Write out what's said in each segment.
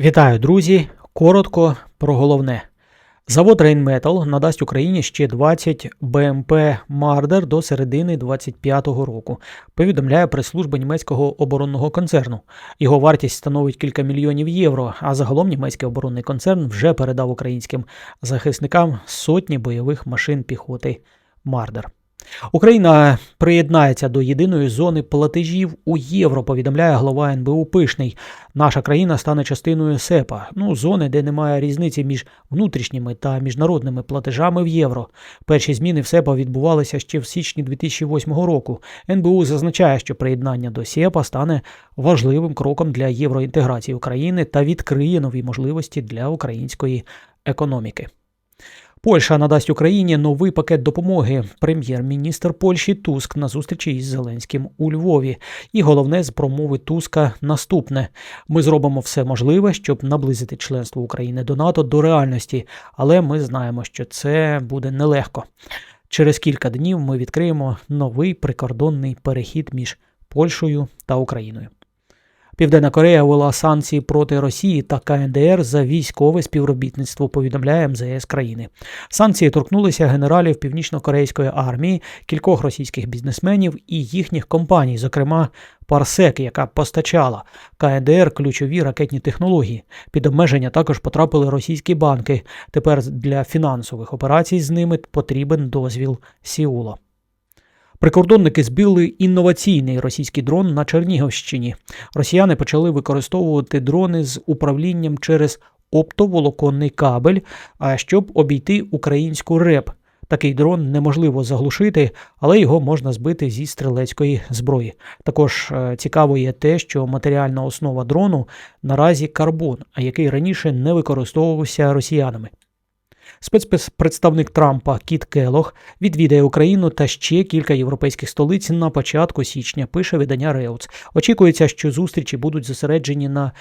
Вітаю, друзі! Коротко про головне. Завод Rheinmetall надасть Україні ще 20 БМП Мардер до середини 25-го року. Повідомляє прес-служба німецького оборонного концерну. Його вартість становить кілька мільйонів євро. А загалом німецький оборонний концерн вже передав українським захисникам сотні бойових машин піхоти Мардер. Україна приєднається до єдиної зони платежів у євро, повідомляє голова НБУ Пишний. Наша країна стане частиною СЕПА, ну зони, де немає різниці між внутрішніми та міжнародними платежами в євро. Перші зміни в СЕПА відбувалися ще в січні 2008 року. НБУ зазначає, що приєднання до СЕПА стане важливим кроком для євроінтеграції України та відкриє нові можливості для української економіки. Польща надасть Україні новий пакет допомоги. Прем'єр-міністр Польщі Туск на зустрічі із Зеленським у Львові. І головне з промови Туска наступне: ми зробимо все можливе, щоб наблизити членство України до НАТО до реальності, але ми знаємо, що це буде нелегко. Через кілька днів ми відкриємо новий прикордонний перехід між Польщею та Україною. Південна Корея ввела санкції проти Росії та КНДР за військове співробітництво. Повідомляє МЗС країни. Санкції торкнулися генералів північно-корейської армії, кількох російських бізнесменів і їхніх компаній, зокрема Парсек, яка постачала КНДР ключові ракетні технології. Під обмеження також потрапили російські банки. Тепер для фінансових операцій з ними потрібен дозвіл Сіула. Прикордонники збили інноваційний російський дрон на Чернігівщині. Росіяни почали використовувати дрони з управлінням через оптоволоконний кабель, щоб обійти українську РЕП. Такий дрон неможливо заглушити, але його можна збити зі стрілецької зброї. Також е, цікаво є те, що матеріальна основа дрону наразі карбон, а який раніше не використовувався росіянами. Спецпредставник Трампа Кіт Келох відвідає Україну та ще кілька європейських столиць на початку січня. Пише видання Реутс. Очікується, що зустрічі будуть зосереджені на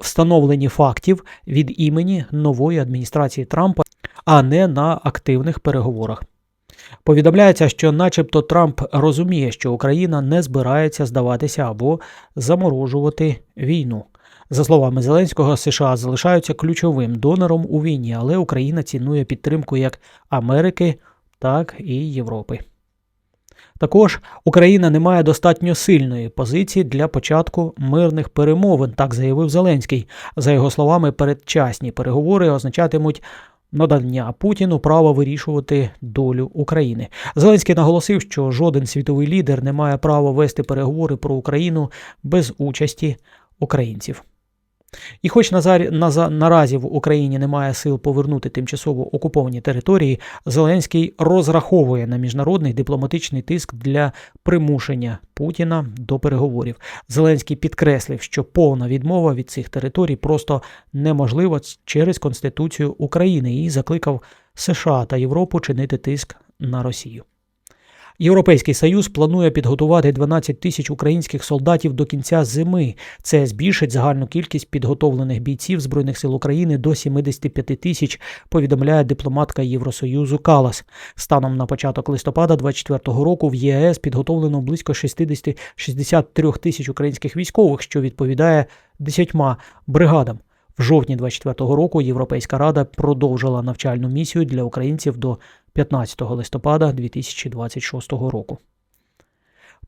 встановленні фактів від імені нової адміністрації Трампа, а не на активних переговорах. Повідомляється, що, начебто, Трамп розуміє, що Україна не збирається здаватися або заморожувати війну. За словами Зеленського, США залишаються ключовим донором у війні, але Україна цінує підтримку як Америки, так і Європи. Також Україна не має достатньо сильної позиції для початку мирних перемовин, так заявив Зеленський. За його словами, передчасні переговори означатимуть надання Путіну права вирішувати долю України. Зеленський наголосив, що жоден світовий лідер не має права вести переговори про Україну без участі українців. І хоч наразі в Україні немає сил повернути тимчасово окуповані території, Зеленський розраховує на міжнародний дипломатичний тиск для примушення Путіна до переговорів. Зеленський підкреслив, що повна відмова від цих територій просто неможлива через Конституцію України і закликав США та Європу чинити тиск на Росію. Європейський союз планує підготувати 12 тисяч українських солдатів до кінця зими. Це збільшить загальну кількість підготовлених бійців збройних сил України до 75 тисяч. Повідомляє дипломатка Євросоюзу Калас. Станом на початок листопада 2024 року в ЄС підготовлено близько 60-63 тисяч українських військових, що відповідає 10 бригадам. В жовтні 2024 року Європейська рада продовжила навчальну місію для українців до 15 листопада 2026 року.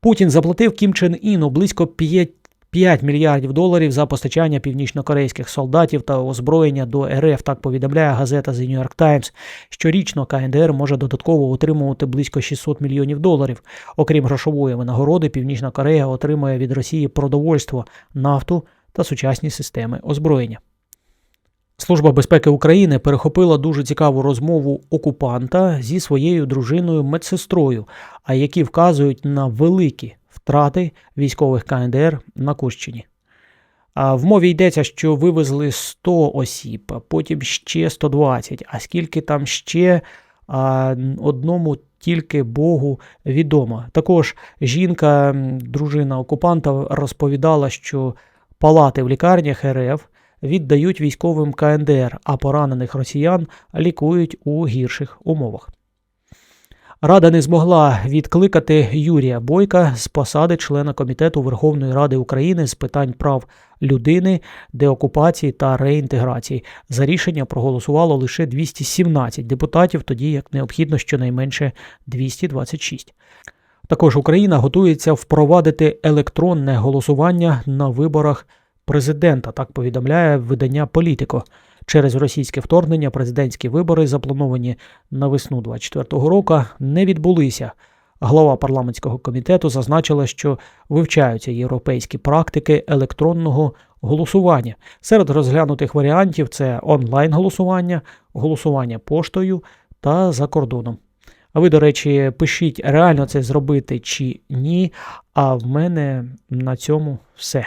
Путін заплатив Кім Чен Іну близько 5 5 мільярдів доларів за постачання північнокорейських солдатів та озброєння до РФ. Так повідомляє газета The New York Times. Щорічно КНДР може додатково отримувати близько 600 мільйонів доларів. Окрім грошової винагороди, Північна Корея отримує від Росії продовольство, нафту та сучасні системи озброєння. Служба безпеки України перехопила дуже цікаву розмову окупанта зі своєю дружиною медсестрою, а які вказують на великі втрати військових КНДР на Курщині. В мові йдеться, що вивезли 100 осіб, а потім ще 120. А скільки там ще одному тільки Богу відомо. Також жінка, дружина окупанта, розповідала, що палати в лікарнях РФ віддають військовим КНДР, а поранених росіян лікують у гірших умовах. Рада не змогла відкликати Юрія Бойка з посади члена комітету Верховної Ради України з питань прав людини, деокупації та реінтеграції. За рішення проголосувало лише 217 депутатів, тоді як необхідно щонайменше 226. Також Україна готується впровадити електронне голосування на виборах президента, так повідомляє видання Політико. Через російське вторгнення президентські вибори, заплановані на весну 24-го року, не відбулися. Глава парламентського комітету зазначила, що вивчаються європейські практики електронного голосування. Серед розглянутих варіантів це онлайн-голосування, голосування поштою та за кордоном. А ви, до речі, пишіть, реально це зробити чи ні. А в мене на цьому все.